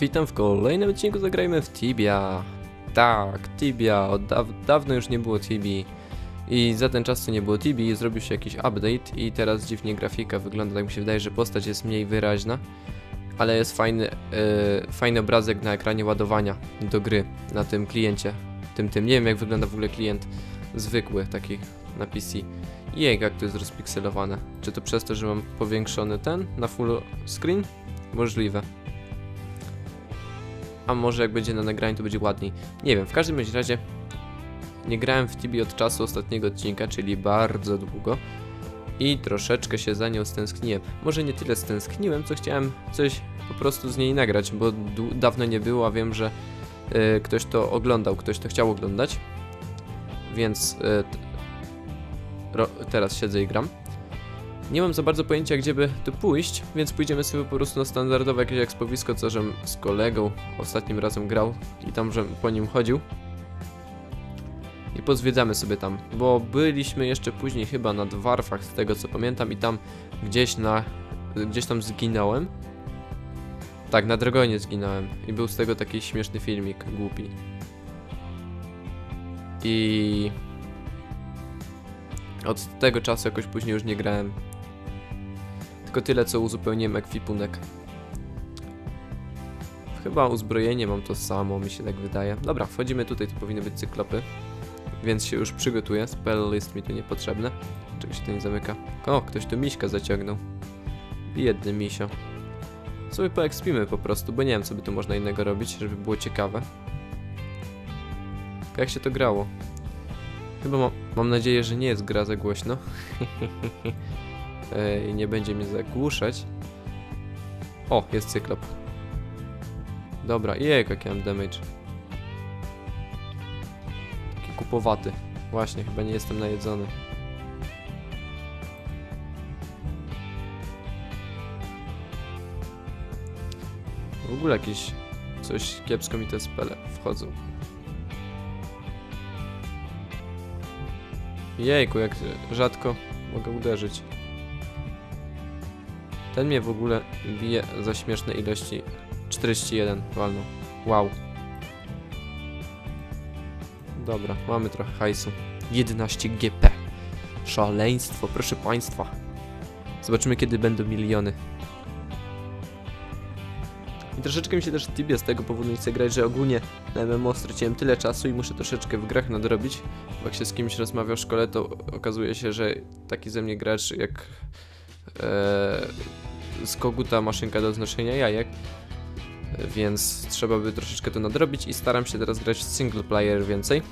Witam w kolejnym odcinku Zagrajmy w Tibia. Tak, Tibia, od daw dawno już nie było Tibi. I za ten czas co nie było Tibi, zrobił się jakiś update i teraz dziwnie grafika wygląda, tak mi się wydaje, że postać jest mniej wyraźna. Ale jest fajny, e, fajny obrazek na ekranie ładowania do gry, na tym kliencie. Tym, tym, nie wiem jak wygląda w ogóle klient zwykły, taki na PC. Jej, jak to jest rozpikselowane. Czy to przez to, że mam powiększony ten na full screen? Możliwe. A może jak będzie na nagraniu, to będzie ładniej. Nie wiem, w każdym razie nie grałem w Tibi od czasu ostatniego odcinka, czyli bardzo długo. I troszeczkę się za nią stęskniłem. Może nie tyle stęskniłem, co chciałem coś po prostu z niej nagrać, bo dawno nie było, a wiem, że y, ktoś to oglądał, ktoś to chciał oglądać. Więc y, teraz siedzę i gram. Nie mam za bardzo pojęcia, gdzie by tu pójść, więc pójdziemy sobie po prostu na standardowe jakieś ekspowisko, co żem z kolegą ostatnim razem grał i tam, żem po nim chodził. I pozwiedzamy sobie tam, bo byliśmy jeszcze później chyba na dwarfach, z tego co pamiętam, i tam gdzieś na... gdzieś tam zginąłem. Tak, na Dragonie zginąłem i był z tego taki śmieszny filmik, głupi. I... Od tego czasu jakoś później już nie grałem. Tylko tyle, co uzupełniłem ekwipunek. Chyba uzbrojenie mam to samo, mi się tak wydaje. Dobra, wchodzimy tutaj, tu powinny być cyklopy. Więc się już przygotuję. Spell list mi tu niepotrzebne. Czego się to nie zamyka? O, ktoś tu miśka zaciągnął. Biedny misio. Sobie poekspimy po prostu, bo nie wiem, co by tu można innego robić, żeby było ciekawe. Jak się to grało? Chyba mam, mam nadzieję, że nie jest gra za głośno. E, i nie będzie mnie zagłuszać. O, jest cyklop. Dobra, jej, jaki mam damage. Taki kupowaty. Właśnie, chyba nie jestem najedzony. W ogóle jakieś coś kiepsko mi te spele wchodzą. Jejku, jak rzadko mogę uderzyć. Ten mnie w ogóle bije za śmieszne ilości. 41 walną. Wow. Dobra, mamy trochę hajsu. 11 GP. Szaleństwo, proszę państwa. Zobaczymy kiedy będą miliony. I troszeczkę mi się też Tibia z tego powodu nie chce grać, że ogólnie na MMO straciłem tyle czasu i muszę troszeczkę w grach nadrobić. Bo jak się z kimś rozmawia w szkole, to okazuje się, że taki ze mnie gracz jak z koguta maszynka do znoszenia jajek. E, Więc trzeba by troszeczkę to nadrobić i staram się teraz grać w single player więcej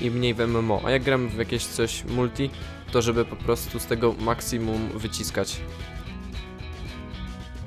i mniej w MMO. A jak gram w jakieś coś multi, to żeby po prostu z tego maksimum wyciskać.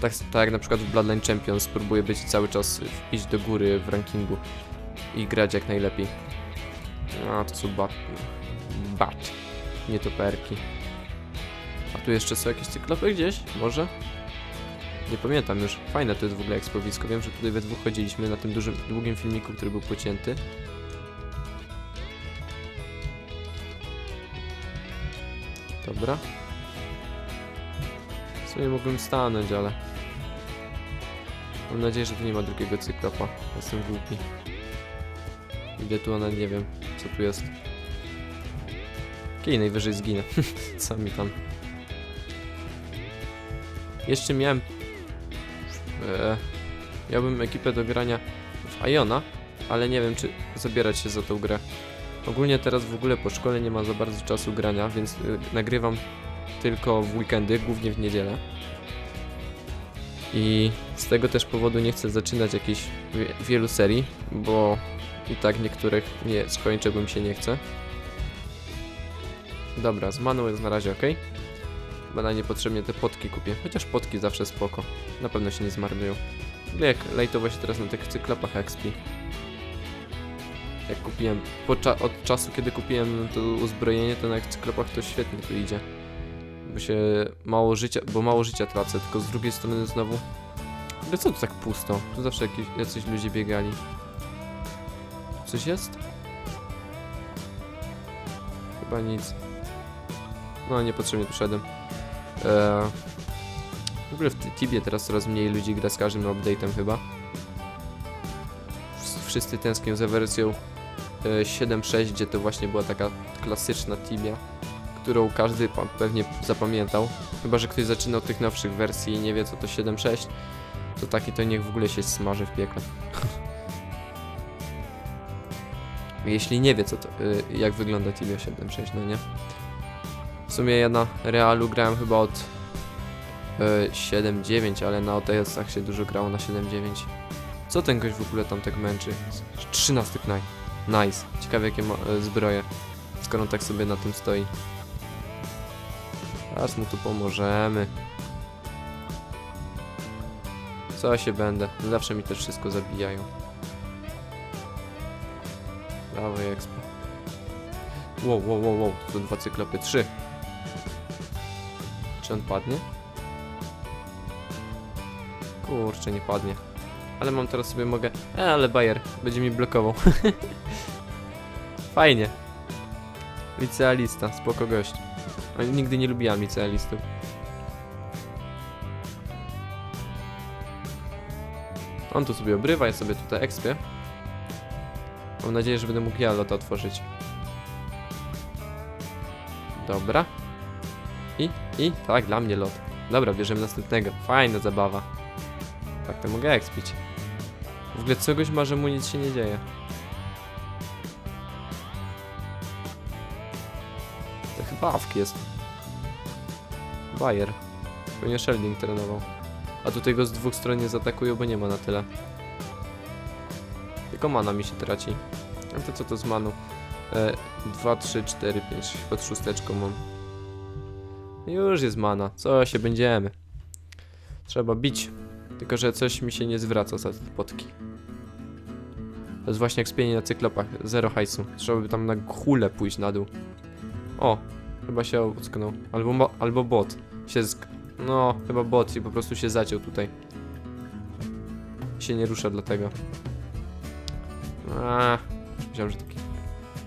Tak, tak jak na przykład w Bloodline Champions spróbuję być cały czas iść do góry w rankingu i grać jak najlepiej. A to są bat. Bat. Nie to perki. Tu jeszcze są jakieś cyklopy gdzieś? Może? Nie pamiętam już. Fajne to jest w ogóle ekspowisko. Wiem, że tutaj we dwóch chodziliśmy na tym dużym, długim filmiku, który był pocięty. Dobra. W sumie mógłbym stanąć, ale... Mam nadzieję, że tu nie ma drugiego cyklopa. Jestem głupi. Idę tu, ale nie wiem, co tu jest. Kij najwyżej zginę. co mi tam. Jeszcze miałem... E, miałbym ekipę do grania w Iona, ale nie wiem, czy zabierać się za tą grę. Ogólnie teraz w ogóle po szkole nie ma za bardzo czasu grania, więc y, nagrywam tylko w weekendy, głównie w niedzielę. I z tego też powodu nie chcę zaczynać jakichś wie- wielu serii, bo i tak niektórych nie mi się nie chce. Dobra, z maną jest na razie ok. Chyba niepotrzebnie te potki kupię, chociaż potki zawsze spoko. Na pewno się nie zmarnują. Ogóle Jak lejtowo się teraz na tych cyklopach XP. Jak kupiłem, cza od czasu kiedy kupiłem to uzbrojenie, to na cyklopach to świetnie tu idzie. Bo się mało życia, bo mało życia tracę, tylko z drugiej strony znowu... Ale co tu tak pusto? Tu zawsze jakieś, jacyś ludzie biegali. Coś jest? Chyba nic. No, niepotrzebnie tu szedłem. Eee, w ogóle w Tibie teraz coraz mniej ludzi gra z każdym update'em chyba. wszyscy tęsknią za wersją e, 7.6, gdzie to właśnie była taka klasyczna Tibia, którą każdy pewnie zapamiętał. Chyba, że ktoś zaczynał od tych nowszych wersji i nie wie co to 7.6, to taki to niech w ogóle się smaży w piekle. Jeśli nie wie co to, y, jak wygląda Tibia 7.6, no nie? Sumie ja na Realu grałem chyba od y, 7.9, ale na OTS-ach się dużo grało na 7.9. Co ten gość w ogóle tam tak męczy? 13 knaj. Nice. Ciekawe jakie ma y, zbroje, skoro on tak sobie na tym stoi. Aż mu tu pomożemy. Co się będę? Zawsze mi też wszystko zabijają. Dawaj expo. Wow, wow, wow, wow. To dwa cyklopy. Trzy. Czy on padnie? Kurczę, nie padnie. Ale mam teraz sobie mogę... E, ale Bayer będzie mi blokował. Fajnie. Licealista, spoko gość. Nigdy nie lubiłam licealistów. On tu sobie obrywa, ja sobie tutaj ekspię. Mam nadzieję, że będę mógł ja lot otworzyć. Dobra. I, tak, dla mnie lot. Dobra, bierzemy następnego. Fajna zabawa. Tak, to mogę ekspić. W ogóle czegoś ma, że mu nic się nie dzieje. To chyba awk jest. Bayer. Pewnie Shelding trenował. A tutaj go z dwóch stron nie zaatakują, bo nie ma na tyle. Tylko mana mi się traci. A to co to z manu? E, 2, 3, 4, 5. Pod szósteczką mam. Już jest mana. Co się będziemy? Trzeba bić. Tylko, że coś mi się nie zwraca za te potki. To jest właśnie jak spienie na cyklopach. Zero hajsu. Trzeba by tam na hulę pójść na dół. O, chyba się ocknął. Albo, albo bot. Się sk... No, chyba bot i po prostu się zaciął tutaj. Się nie rusza dlatego. A, myślałem, że taki...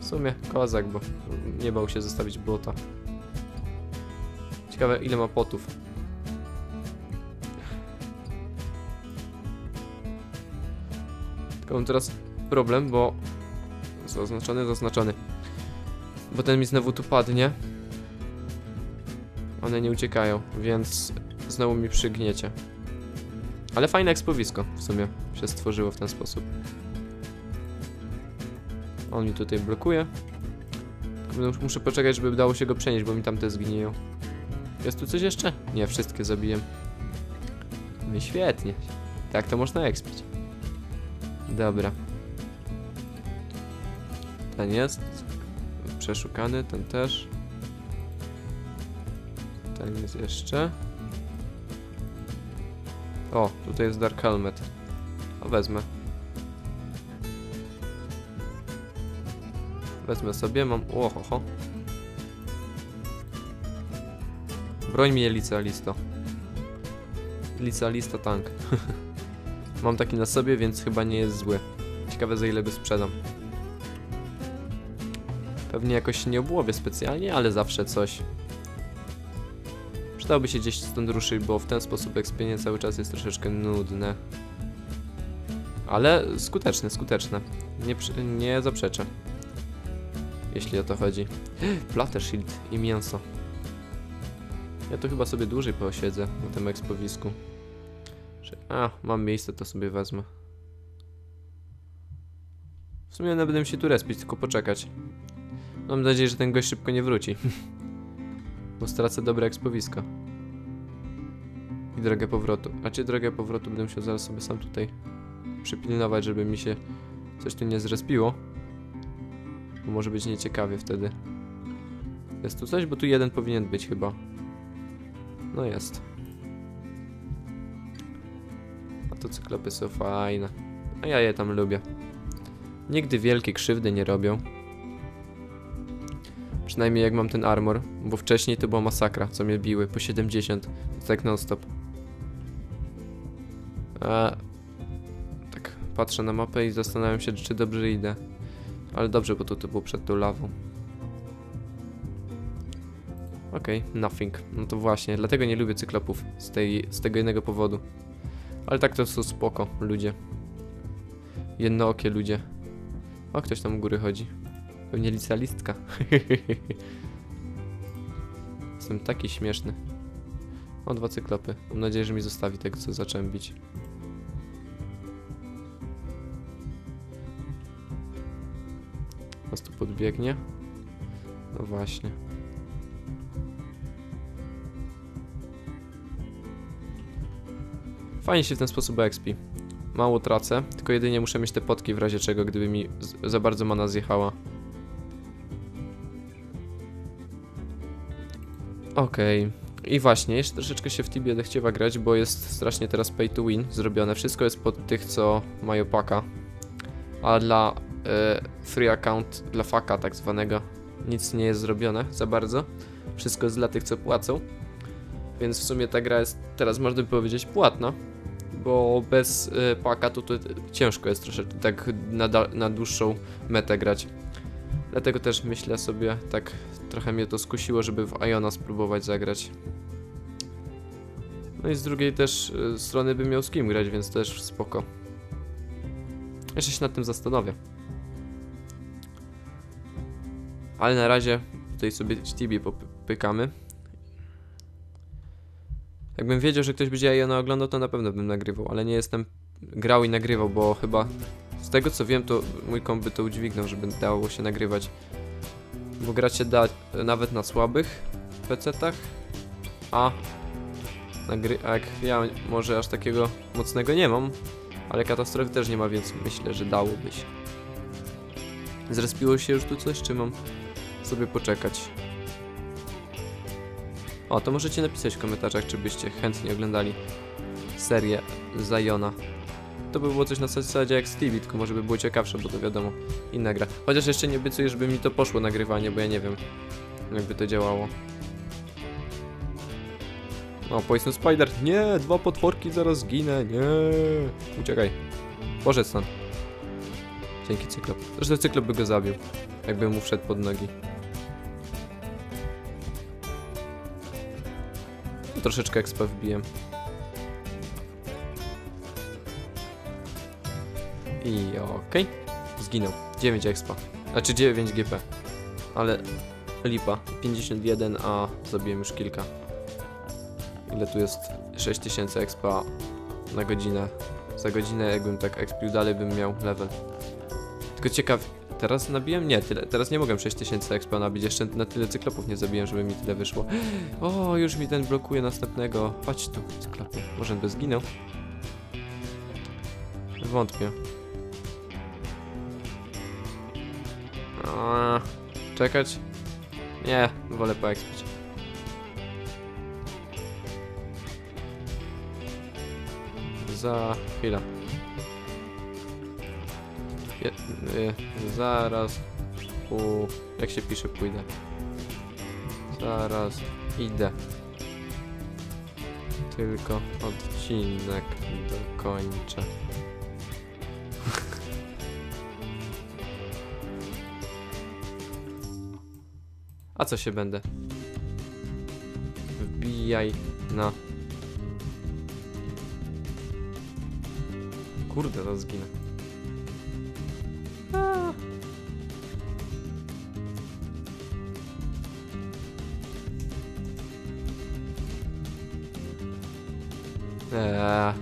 W sumie kozak, bo nie bał się zostawić bota. Ciekawe ile ma potów. Tylko mam teraz problem, bo... Zaznaczony, zaznaczony. Bo ten mi znowu tu padnie. One nie uciekają, więc znowu mi przygniecie. Ale fajne ekspowisko w sumie się stworzyło w ten sposób. On mi tutaj blokuje. Muszę poczekać, żeby dało się go przenieść, bo mi tam te zgniją. Jest tu coś jeszcze? Nie, wszystkie zabiję. No świetnie. Tak to można ekspić. Dobra. Ten jest. Przeszukany, ten też. Ten jest jeszcze. O, tutaj jest Dark Helmet. O, wezmę. Wezmę sobie, mam... Ohoho. Broń mnie licealisto. Licealista tank. mam taki na sobie, więc chyba nie jest zły. Ciekawe za ile go sprzedam. Pewnie jakoś nie obłowię specjalnie, ale zawsze coś. Przydałoby się gdzieś stąd ruszyć, bo w ten sposób ekspienie cały czas jest troszeczkę nudne. Ale skuteczne, skuteczne. Nie, nie zaprzeczę. Jeśli o to chodzi. Platter Shield i mięso. Ja to chyba sobie dłużej posiedzę na tym ekspowisku. A, mam miejsce, to sobie wezmę. W sumie nawet będę się tu respić, tylko poczekać. Mam nadzieję, że ten gość szybko nie wróci. Bo stracę dobre ekspowisko. I drogę powrotu. A czy drogę powrotu będę musiał zaraz sobie sam tutaj przypilnować, żeby mi się coś tu nie zrespiło. Bo może być nieciekawie wtedy. Jest tu coś? Bo tu jeden powinien być chyba. No jest. A to cyklopy są fajne. A ja je tam lubię. Nigdy wielkie krzywdy nie robią. Przynajmniej jak mam ten armor, bo wcześniej to była masakra, co mnie biły po 70, tak non stop. A, tak patrzę na mapę i zastanawiam się, czy dobrze idę. Ale dobrze, bo to, to było przed tą lawą. Okej, nothing. No to właśnie, dlatego nie lubię cyklopów. Z, tej, z tego jednego powodu. Ale tak to są spoko ludzie. Jednookie ludzie. O, ktoś tam u góry chodzi. Pewnie licealistka. Jestem taki śmieszny. O, dwa cyklopy. Mam nadzieję, że mi zostawi tego, co zacząłem bić. Nas tu podbiegnie. No właśnie. Fajnie się w ten sposób exp. Mało tracę, tylko jedynie muszę mieć te potki w razie czego, gdyby mi za bardzo mana zjechała. Okej. I właśnie, jeszcze troszeczkę się w Tibie zechciewa grać, bo jest strasznie teraz pay to win zrobione. Wszystko jest pod tych, co mają paka. A dla e, free account, dla faka tak zwanego, nic nie jest zrobione za bardzo. Wszystko jest dla tych, co płacą. Więc w sumie ta gra jest teraz, można by powiedzieć, płatna. Bo bez e, paka to, ciężko jest troszeczkę tak na, na dłuższą metę grać. Dlatego też myślę sobie, tak trochę mnie to skusiło, żeby w Iona spróbować zagrać. No i z drugiej też y, strony bym miał z kim grać, więc też spoko. Jeszcze się nad tym zastanowię. Ale na razie tutaj sobie TB popykamy. Jakbym wiedział, że ktoś będzie Iona oglądał, to na pewno bym nagrywał, ale nie jestem grał i nagrywał, bo chyba z tego co wiem, to mój komp by to udźwignął, żeby dało się nagrywać. Bo gra się da nawet na słabych PC-tach, a, nagry- a jak ja może aż takiego mocnego nie mam, ale katastrofy też nie ma, więc myślę, że dałoby się. Zrespiło się już tu coś, czy mam sobie poczekać? O, to możecie napisać w komentarzach, czy byście chętnie oglądali serię Zajona. To by było coś na zasadzie jak Stevie, tylko może by było ciekawsze, bo to wiadomo, inna gra. Chociaż jeszcze nie obiecuję, żeby mi to poszło nagrywanie, bo ja nie wiem, jakby to działało. O, Poison Spider. Nie, dwa potworki, zaraz zginę. Nie. Uciekaj. Poszedł stąd. Dzięki Cyklop. Zresztą Cyklop by go zabił, jakby mu wszedł pod nogi. Troszeczkę expa wbiłem. I okej. Zginął. 9 expa. Znaczy 9 GP. Ale lipa. 51, a zabiłem już kilka. Ile tu jest? 6000 expa na godzinę. Za godzinę jakbym tak expił dalej bym miał level. Tylko ciekaw, teraz nabiłem? Nie, tyle. Teraz nie mogę 6000 expa nabić. Jeszcze na tyle cyklopów nie zabiłem, żeby mi tyle wyszło. O, już mi ten blokuje następnego. Chodź tu, cyklopie. Może by zginął? Wątpię. A, czekać? Nie, wolę poekspić. Za chwilę. Y, zaraz u... Jak się pisze pójdę? Zaraz idę. Tylko odcinek dokończę. A co się będę? Wbijaj na... Kurde, to zginę. Eee.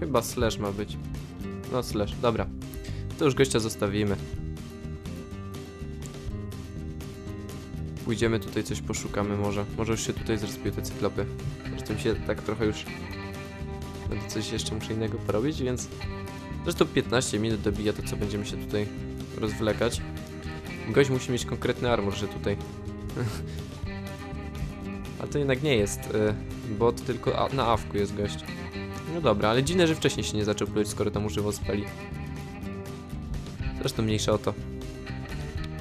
Chyba slash ma być. No slash, dobra. To już gościa zostawimy. Pójdziemy tutaj coś poszukamy może. Może już się tutaj zrespiły te cyklopy. Zresztą się tak trochę już... Będę coś jeszcze muszę innego porobić, więc... Zresztą 15 minut dobija to co będziemy się tutaj rozwlekać. Gość musi mieć konkretny armor, że tutaj... A to jednak nie jest y, bot, tylko na awku jest gość. No dobra, ale dziwne, że wcześniej się nie zaczął pluć, skoro tam używał speli. Zresztą mniejsza o to.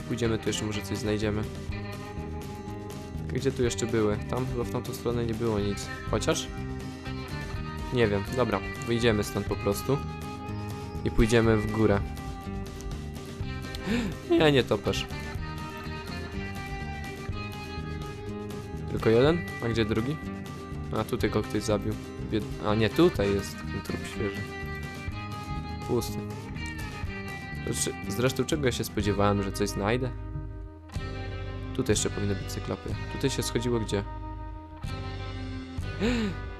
Pójdziemy tu jeszcze, może coś znajdziemy. Gdzie tu jeszcze były? Tam chyba w tamtą stronę nie było nic. Chociaż? Nie wiem, dobra. Wyjdziemy stąd po prostu. I pójdziemy w górę. Nie, nie topesz. Tylko jeden? A gdzie drugi? A tutaj go ktoś zabił. Bied... A nie, tutaj jest ten trup świeży. Pusty. Zresztą czego ja się spodziewałem, że coś znajdę? Tutaj jeszcze powinny być cyklopy. Tutaj się schodziło gdzie?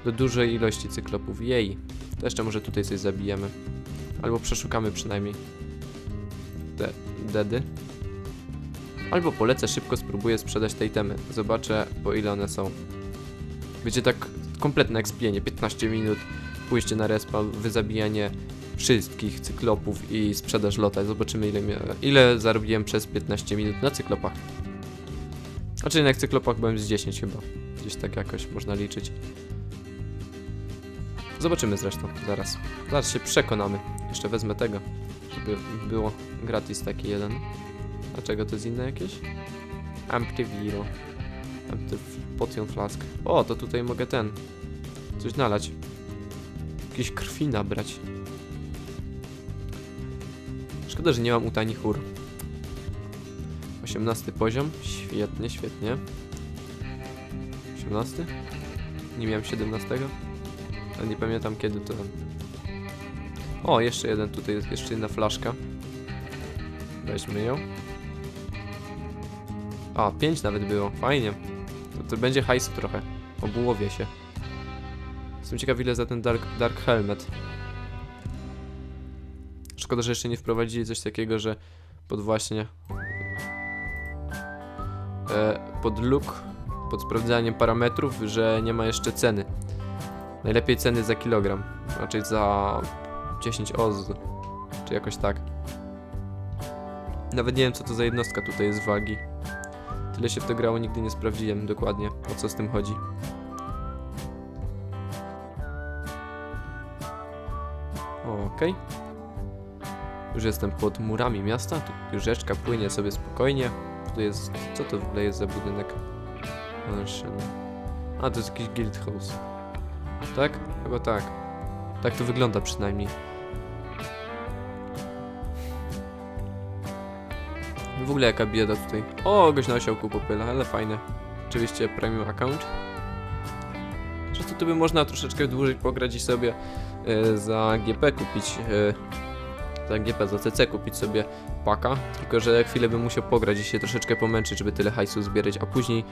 Do dużej ilości cyklopów. Jej. To jeszcze może tutaj coś zabijemy. Albo przeszukamy przynajmniej. De dedy. Albo polecę szybko, spróbuję sprzedać te itemy. Zobaczę po ile one są. Będzie tak kompletne ekspienie. 15 minut, pójście na respa, wyzabijanie wszystkich cyklopów i sprzedaż lota. Zobaczymy ile, ile zarobiłem przez 15 minut na cyklopach. Znaczy na cyklopach byłem z 10 chyba. Gdzieś tak jakoś można liczyć. Zobaczymy zresztą, zaraz. Zaraz się przekonamy. Jeszcze wezmę tego, żeby było gratis taki jeden. Dlaczego to jest inne jakieś? Empty Viro. Empty f- Potion Flask. O, to tutaj mogę ten. Coś nalać. Jakieś krwi nabrać. Szkoda, że nie mam utani chór. 18 poziom. Świetnie, świetnie. 18? Nie miałem 17? Ale nie pamiętam kiedy to. O, jeszcze jeden tutaj jest, jeszcze jedna flaszka. Weźmy ją. A, 5 nawet było, fajnie. To, to będzie hajsu trochę. Obułowie się. Jestem ciekaw ile za ten Dark, dark Helmet. Szkoda, że jeszcze nie wprowadzili coś takiego, że pod właśnie pod look, pod sprawdzaniem parametrów, że nie ma jeszcze ceny. Najlepiej ceny za kilogram, raczej za 10 oz, czy jakoś tak. Nawet nie wiem co to za jednostka tutaj jest wagi. Tyle się w to grało, nigdy nie sprawdziłem dokładnie o co z tym chodzi. Okej. Już jestem pod murami miasta, tu rzeczka płynie sobie spokojnie. Jest... co to w ogóle jest za budynek? Mansion. A, to jest jakiś guild house. Tak? Chyba tak. Tak to wygląda przynajmniej. W ogóle jaka bieda tutaj. O, goś na osiołku popyla, ale fajne. Oczywiście premium account. Zresztą tu by można troszeczkę dłużej pograć i sobie e, za GP kupić e, za GP, za CC kupić sobie paka, tylko że chwilę bym musiał pograć i się troszeczkę pomęczyć, żeby tyle hajsu zbierać, a później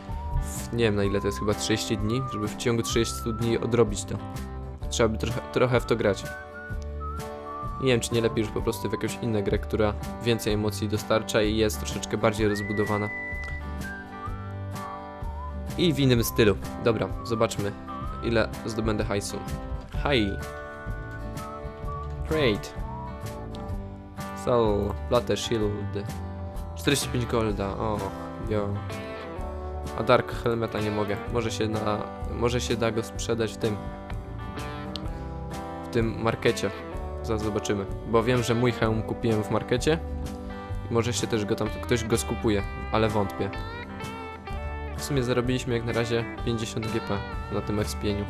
w, nie wiem na ile to jest, chyba 30 dni, żeby w ciągu 30 dni odrobić to. Trzeba by trochę, trochę w to grać. Nie wiem, czy nie lepiej już po prostu w jakąś inną grę, która więcej emocji dostarcza i jest troszeczkę bardziej rozbudowana. I w innym stylu. Dobra, zobaczmy, ile zdobędę hajsu. Hi. Great. Sell, Platte Shield. 45 golda, och, jo. A Dark Helmeta nie mogę. Może się na, może się da go sprzedać w tym, w tym markecie. Zaraz zobaczymy. Bo wiem, że mój hełm kupiłem w markecie. Może się też go tam, ktoś go skupuje, ale wątpię. W sumie zarobiliśmy jak na razie 50 GP na tym expieniu.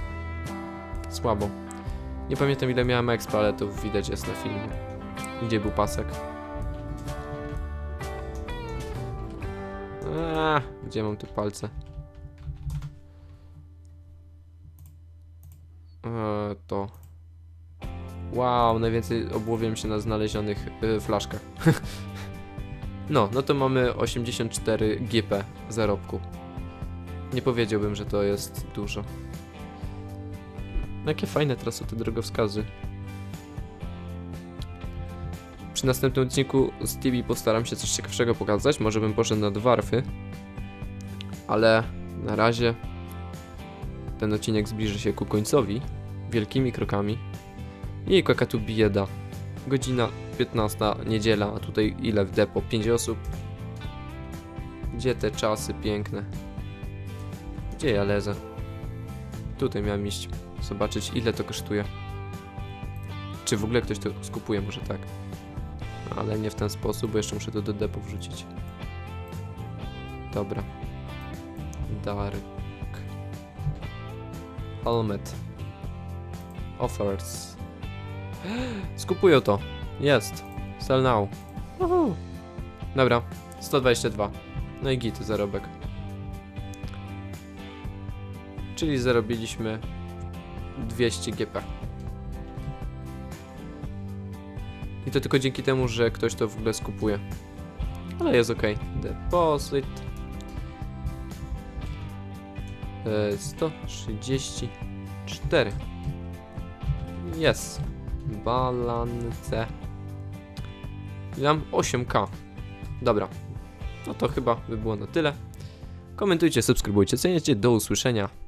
Słabo. Nie pamiętam ile miałem expa, ale to widać jest na filmie. Gdzie był pasek? Eee, gdzie mam tu palce? Eee, to. Wow, najwięcej obłowiłem się na znalezionych y, flaszkach. no, no to mamy 84 GP zarobku. Nie powiedziałbym, że to jest dużo. Jakie fajne teraz są te drogowskazy. Przy następnym odcinku z TV postaram się coś ciekawszego pokazać. Może bym poszedł na dwarfy. Ale na razie ten odcinek zbliży się ku końcowi. Wielkimi krokami. I jaka tu bieda. Godzina 15, niedziela, a tutaj ile w depo? 5 osób. Gdzie te czasy piękne? Gdzie ja lezę? Tutaj miałem iść. Zobaczyć ile to kosztuje. Czy w ogóle ktoś to skupuje? Może tak. Ale nie w ten sposób, bo jeszcze muszę to do depo wrzucić. Dobra. Dark. Helmet. Offers. Skupują to. Jest. Sell now. Uhu. Dobra. 122. No i git, zarobek. Czyli zarobiliśmy 200 GP. I to tylko dzięki temu, że ktoś to w ogóle skupuje. Ale jest ok. Deposit. E, 134. Jest. Balance. Ile mam? 8K. Dobra. No to chyba by było na tyle. Komentujcie, subskrybujcie, cenicie. Do usłyszenia.